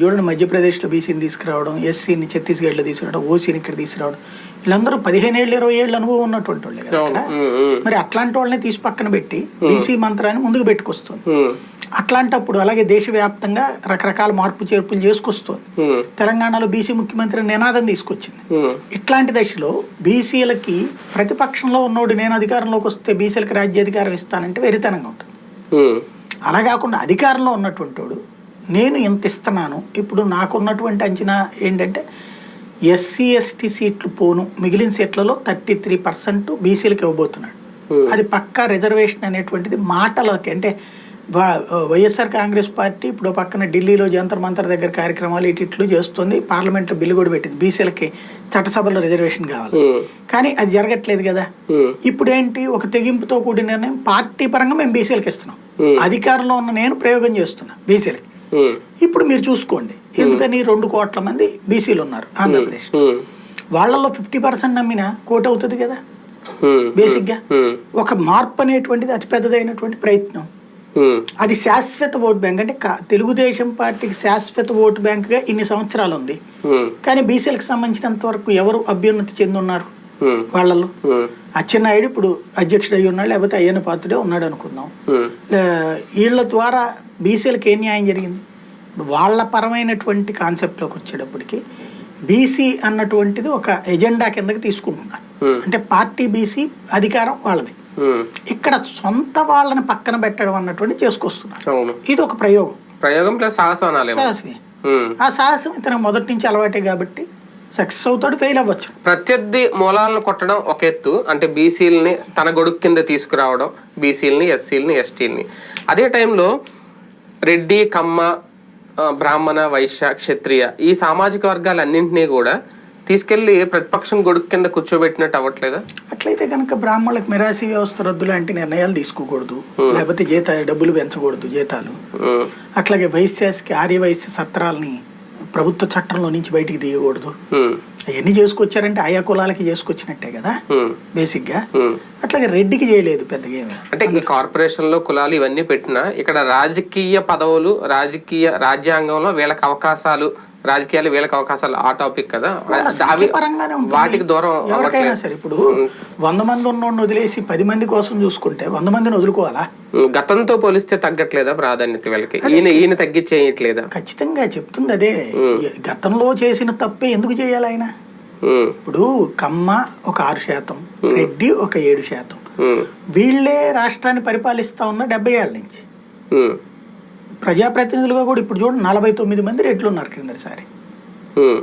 చూడండి మధ్యప్రదేశ్లో బీసీని తీసుకురావడం ఎస్సీని ఛత్తీస్గఢ్లో తీసుకురావడం ఓసీని ఇక్కడ తీసుకురావడం వీళ్ళందరూ పదిహేను ఏళ్ళు ఇరవై ఏళ్ళు అనుభవం ఉన్నటువంటి వాళ్ళే కదా మరి అట్లాంటి వాళ్ళని తీసి పక్కన పెట్టి బీసీ మంత్రాన్ని ముందుకు పెట్టుకొస్తుంది. అట్లాంటప్పుడు అలాగే దేశవ్యాప్తంగా రకరకాల మార్పు చేర్పులు చేసుకొస్తుంది. తెలంగాణలో బీసీ ముఖ్యమంత్రి నినాదం తీసుకొచ్చింది. ఇట్లాంటి దశలో బీసీలకి ప్రతిపక్షంలో ఉన్నోడు నేను అధికారంలోకి వస్తే బీసీలకి రాజ్యాధికారం ఇస్తానంటే వెరితనంగా ఉంటుంది. అలా కాకుండా అధికారంలో ఉన్నటువంటి వాడు నేను ఇంత ఇస్తున్నాను ఇప్పుడు నాకున్నటువంటి అంచనా ఏంటంటే ఎస్సీ ఎస్టీ సీట్లు పోను మిగిలిన సీట్లలో థర్టీ త్రీ పర్సెంట్ బీసీలకు ఇవ్వబోతున్నాడు. Hmm. అది పక్కా రిజర్వేషన్ అనేటువంటిది మాటలకి అంటే వైఎస్ఆర్ కాంగ్రెస్ పార్టీ ఇప్పుడు పక్కన ఢిల్లీలో జంతర్ మంతర్ దగ్గర కార్యక్రమాలు ఇటు ఇట్లు చేస్తుంది పార్లమెంట్లో బిల్లు కూడా పెట్టింది బీసీలకి చట్టసభలో రిజర్వేషన్ కావాలి. ఉమ్, కానీ అది జరగట్లేదు కదా. ఉమ్, ఇప్పుడు ఏంటి ఒక తెగింపుతో కూడిన నిర్ణయం పార్టీ పరంగా మేము బీసీలకు ఇస్తున్నాం. Hmm. అధికారంలో ఉన్న నేను ప్రయోగం చేస్తున్నా బీసీలకి. ఇప్పుడు మీరు చూసుకోండి. ఎందుకని రెండు కోట్ల మంది బీసీలు ఉన్నారు ఆంధ్రప్రదేశ్. ఉమ్, వాళ్ళలో ఫిఫ్టీ పర్సెంట్ నమ్మిన కోట్ అవుతుంది కదా? ఉమ్, బేసిక్గా ఉమ్, ఒక మార్పు అనేటువంటిది అతి పెద్దదైనటువంటి ప్రయత్నం అది శాశ్వత ఓట్ బ్యాంక్. అంటే తెలుగుదేశం పార్టీకి శాశ్వత ఓటు బ్యాంక్గా ఇన్ని సంవత్సరాలు ఉంది కానీ బీసీలకు సంబంధించినంత వరకు ఎవరు అభ్యున్నతి చెంది ఉన్నారు ఉమ్, వాళ్ళలో. అచ్చెన్నాయుడు ఇప్పుడు అధ్యక్షుడు అయ్యి ఉన్నాడు లేకపోతే అయ్యన్న పాత్రుడే ఉన్నాడు అనుకుందాం. వీళ్ళ ద్వారా బీసీలకు ఏం న్యాయం జరిగింది? ఇప్పుడు వాళ్ళ పరమైనటువంటి కాన్సెప్ట్లోకి వచ్చేటప్పటికి బీసీ అన్నటువంటిది ఒక ఎజెండా కిందకి తీసుకుంటున్నారు. అంటే పార్టీ బీసీ అధికారం వాళ్ళది. ఇక్కడ సొంత వాళ్ళని పక్కన పెట్టడం అన్నటువంటి చేసుకొస్తున్నారు. ఇది ఒక ప్రయోగం. ప్రయోగం ప్లస్ సాహసం. ఆ సాహసం ఇతను మొదటి నుంచి అలవాటే కాబట్టి సక్సెస్ అవుతాడు ఫెయిల్ అవ్వచ్చు. ప్రత్యర్థి మూలాలను కొట్టడం ఒక ఎత్తు. అంటే బీసీలని తన గొడుగు కింద తీసుకురావడం బీసీలని ఎస్సీలని ఎస్టీలని అదే టైంలో రెడ్డి కమ్మ బ్రాహ్మణ వైశ్య క్షత్రియ ఈ సామాజిక వర్గాలన్నింటినీ కూడా తీసుకెళ్ళి ప్రతిపక్షం గొడుగు కింద కూర్చోబెట్టినట్టు అవ్వట్లేదా? అట్లయితే కనుక బ్రాహ్మణులకు మిరాసి వ్యవస్థ రద్దు లాంటి నిర్ణయాలు తీసుకోకూడదు. లేకపోతే జీత డబ్బులు పెంచకూడదు జీతాలు. అట్లాగే వైశ్యాస్కి ఆర్య వైశ్య సత్రాలని ప్రభుత్వ చట్టంలో నుంచి బయటికి తీయకూడదు. అవన్నీ చేసుకొచ్చారంటే ఆయా కులాలకి చేసుకొచ్చినట్టే కదా ఉమ్, బేసిక్గా. ఉమ్. అట్లాగే రెడ్డికి చేయలేదు పెద్దగా ఏమీ. అంటే ఈ కార్పొరేషన్లో కులాలు ఇవన్నీ పెట్టినా ఇక్కడ రాజకీయ పదవులు రాజకీయ రాజ్యాంగంలో వీళ్ళకి అవకాశాలు రాజకీయాలు వీళ్ళకి అవకాశాలు ఆ టాపిక్ కదా. వాటికి దూరం ఎవరికైనా సరే ఇప్పుడు వంద మంది ఉన్నోడిని వదిలేసి పది మంది కోసం చూసుకుంటే వంద మందిని వదులుకోవాలా? గతంతో పోలిస్తే తగ్గట్లేదా ప్రాధాన్యత వీళ్ళకి? ఈయన ఈయన తగ్గించేయట్లేదా? ఖచ్చితంగా చెప్తుంది అదే. గతంలో చేసిన తప్పే ఎందుకు చేయాలి ఆయన? ఇప్పుడు కమ్మ ఒక ఆరు శాతం రెడ్డి ఒక ఏడు శాతం. వీళ్ళే రాష్ట్రాన్ని పరిపాలిస్తా ఉన్న డెబ్బై ఏళ్ళ నుంచి. ప్రజాప్రతినిధులుగా కూడా ఇప్పుడు చూడండి నలభై తొమ్మిది మంది రెట్లు ఉన్నారు కిందసారి